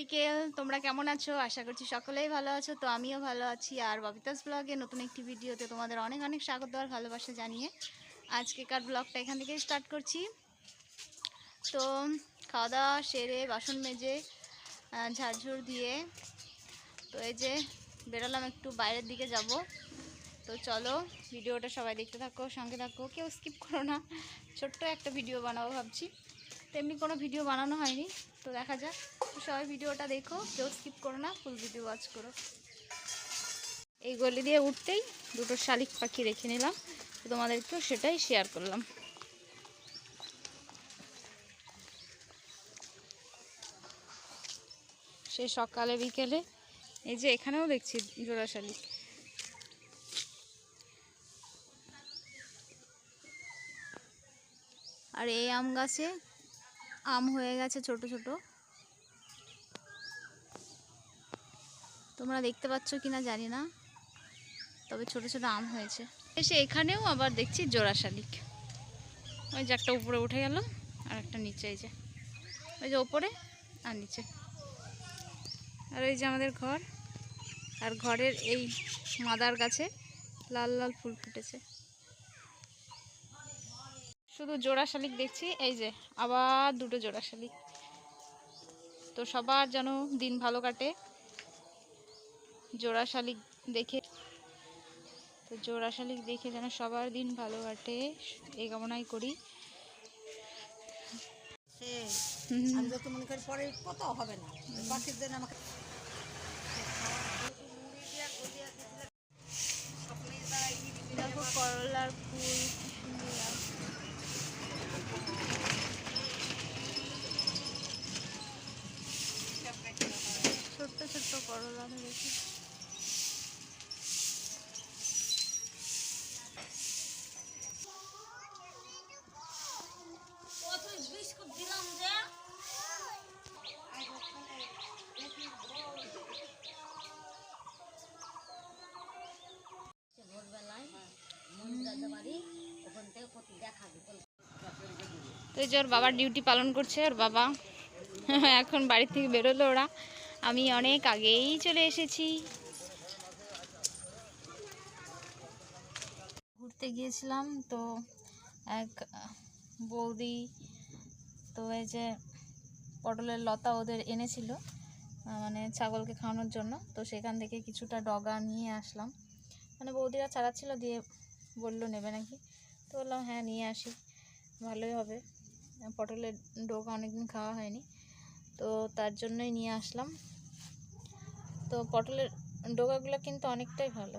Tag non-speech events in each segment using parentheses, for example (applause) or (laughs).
বিকেল, তোমরা কেমন আছো? আশা করছি সকলেই ভালো আছো। তো আমিও ভালো আছি। আর ববিতাস ব্লগে নতুন একটি ভিডিওতে তোমাদের অনেক অনেক স্বাগত আর ভালোবাসা জানিয়ে আজকেকার ব্লগটা এখান থেকে স্টার্ট করছি। তো খাওয়া দাওয়া সেরে বাসন মেজে ঝাড়ঝুড় দিয়ে, তো এই যে বেরোলাম একটু বাইরের দিকে যাব। তো চলো ভিডিওটা সবাই দেখতে থাকো, সঙ্গে থাকো, কেউ স্কিপ করো না। ছোট্ট একটা ভিডিও বানাবো ভাবছি। তেমনি কোনো ভিডিও বানানো হয়নি। তো দেখা যাক। সবাই ভিডিওটা দেখো। কেউ স্কিপ করো না ফুল ভিডিও ওয়াচ করো। এই গলি দিয়ে উঠতেই দুটো শালিক পাখি রেখে নিলাম। তোমাদেরকেও সেটাই শেয়ার করলাম। সে সকালে, বিকেলে, এই যে এখানেও দেখছি জোড়া শালিক। আর এই আম গাছে আম হয়ে গেছে ছোট ছোট। তোমরা দেখতে পাচ্ছ কিনা জানি না, তবে ছোট ছোট আম হয়েছে। এসে এখানেও আবার দেখছি জোড়া শালিক ওই যে একটা উপরে উঠে গেল, আর একটা নিচে এই যে। ওই যে ওপরে আর নিচে। আর এই যে আমাদের ঘর, আর ঘরের এই মাদার গাছে লাল লাল ফুল ফুটেছে। শুধু জোড়া শালিক দেখছি এই যে আবার দুটো জোড়া শালিক। তো সবার যেন দিন ভালো কাটে জোড়া শালিক দেখে। তো জোড়া শালিক দেখে যেন সবার দিন ভালো কাটে এই কামনাই করি। সেই হুম। আমি যত মনে করি পরে কত হবে না পাখির জন্য আমাকে দেখো করলার ফুল কি সুন্দর লাগছে। ছোট্ট ছোট্ট করলা ধরেছি দিলাম যে ভোরবেলায় মন্দির বাড়ি ওখান থেকে প্রতি দেখা তো এই যে ওর বাবার ডিউটি পালন করছে, ওর বাবা (laughs) এখন বাড়ি থেকে বেরোলো ওরা। আমি অনেক আগেই চলে এসেছি। ঘুরতে গিয়েছিলাম তো এক বৌদি তো এই যে পটলের লতা ওদের এনেছিল মানে ছাগলকে খাওয়ানোর জন্য। তো সেখান থেকে কিছুটা ডগা নিয়ে আসলাম। মানে বৌদিরা চালাচ্ছিল দিয়ে বলল, নেবে নাকি? তো বললাম হ্যাঁ নিয়ে আসি, ভালোই হবে। পটলের ডোকা অনেকদিন খাওয়া হয়নি। তো তার জন্যই নিয়ে আসলাম। তো পটলের ডোকাগুলো কিন্তু অনেকটাই ভালো।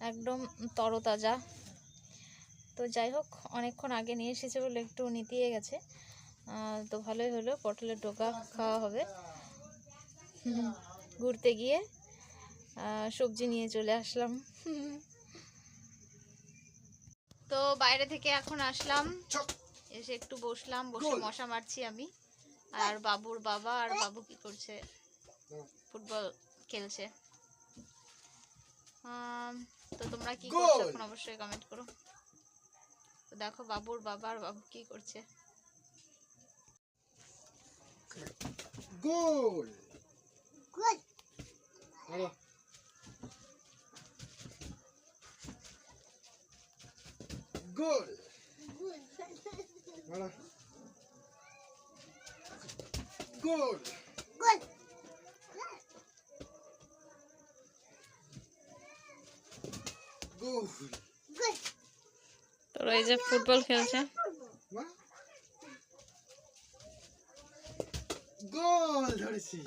একদম তরতাজা। তো যাই হোক, অনেকক্ষণ আগে নিয়ে এসেছে বলে একটু নিতিয়ে গেছে। তো ভালোই হলো, পটলের ডোকা খাওয়া হবে। (laughs) ঘুরতে গিয়ে সবজি নিয়ে চলে আসলাম। (laughs) তো বাইরে থেকে এখন আসলাম। এসে একটু বসলাম বসে মশা মারছি আমি। আর বাবুর বাবা আর বাবু কি করছে? ফুটবল খেলছে। তো তোমরা কি করছ? এখন অবশ্যই কমেন্ট করো। তো দেখো বাবুর বাবা আর বাবু কি করছে। গোল আরে। গোল গোল গোল তো এই যে ফুটবল খেলছে? গোল ধরেছি।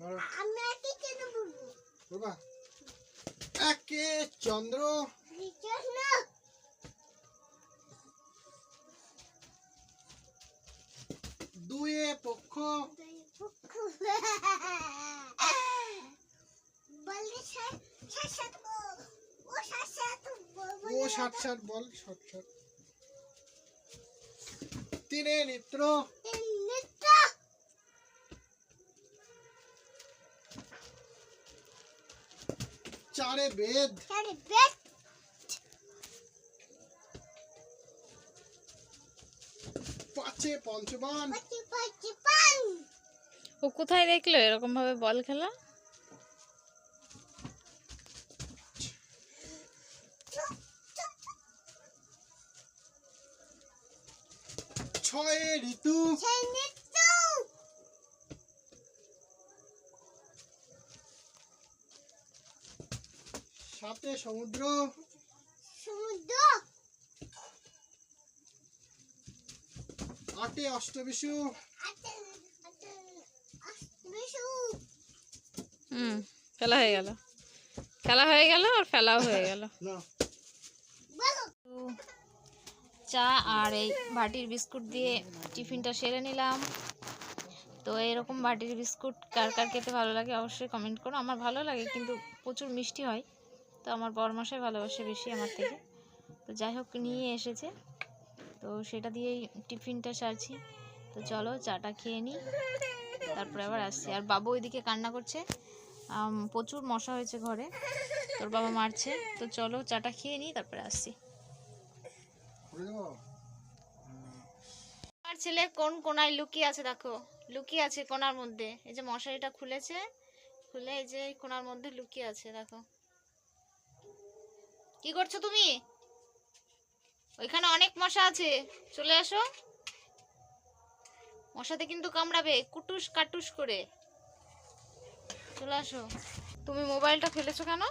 আরে আমি কি কেন বলব? বাবা একে চন্দ্র। পক্ষ। ও ষাট ষাট বল ষাট ষাট তিনে নিত্র। চারে বেদ। চারে বেদ। আছে পঞ্চবান। ও কোথায় দেখল এরকম ভাবে বল খেলা? ছয়ে ঋতু। সাতে সমুদ্র। আটে অষ্টবিশু হুম খেলা হয়ে গেল। খেলা হয়ে গেল আর ফেলাও হয়ে গেল। চা আর এই বাটির বিস্কুট দিয়ে টিফিনটা সেরে নিলাম। তো এরকম বাটির বিস্কুট কার কার খেতে ভালো লাগে অবশ্যই কমেন্ট করো। আমার ভালো লাগে কিন্তু প্রচুর মিষ্টি হয়। তো আমার বরমাসাই ভালোবাসে বেশি আমার থেকে। তো যাই হোক নিয়ে এসেছে। তো সেটা দিয়েই টিফিনটা সারছি। তো চলো চাটা খেয়ে নিই, তারপরে আবার আসছি। আর বাবু ওইদিকে কান্না করছে। প্রচুর মশা হয়েছে ঘরে। তোর বাবা মারছে। তো চলো চাটা খেয়ে নিই, তারপরে আসছি। আমার ছেলে কোন কোনায় লুকিয়ে আছে দেখো। লুকিয়ে আছে কোনার মধ্যে। এই যে মশারিটা খুলেছে, খুলে এই যে কোনার মধ্যে লুকিয়ে আছে, দেখো। কি করছ তুমি? ওইখানে অনেক মশা আছে। চলে আসো। মশাতে কিন্তু কামড়াবে, কুটুস কাটুস করে। চলে আসো। তুমি মোবাইলটা ফেলেছো কেন?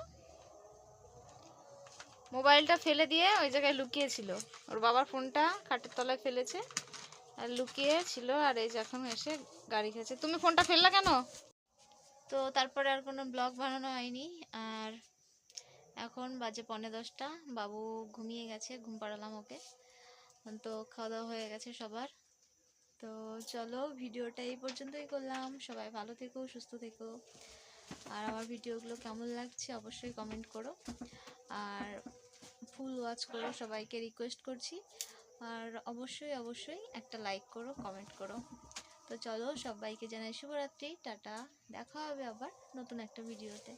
মোবাইলটা ফেলে দিয়ে ওই জায়গায় লুকিয়েছিল। ওর বাবার ফোনটা খাটের তলায় ফেলেছে। আর লুকিয়ে ছিল আর এই যে এসে গাড়ি খেয়েছে। তুমি ফোনটা ফেললা কেন? তো তারপরে আর কোনো ব্লগ বানানো হয়নি। আর এখন বাজে পৌনে দশটা। বাবু ঘুমিয়ে গেছে, ঘুম পাড়ালাম ওকে। তো খাওয়া দাওয়া হয়ে গেছে সবার। তো চলো, ভিডিওটা এই পর্যন্তই করলাম। সবাই ভালো থেকো, সুস্থ থেকো। আর আমার ভিডিওগুলো কেমন লাগছে অবশ্যই কমেন্ট করো। আর ফুল ওয়াচ করো, সবাইকে রিকোয়েস্ট করছি। আর অবশ্যই অবশ্যই একটা লাইক করো কমেন্ট করো। তো চলো, সবাইকে জানাই শুভরাত্রি, টাটা। দেখা হবে আবার নতুন একটা ভিডিওতে।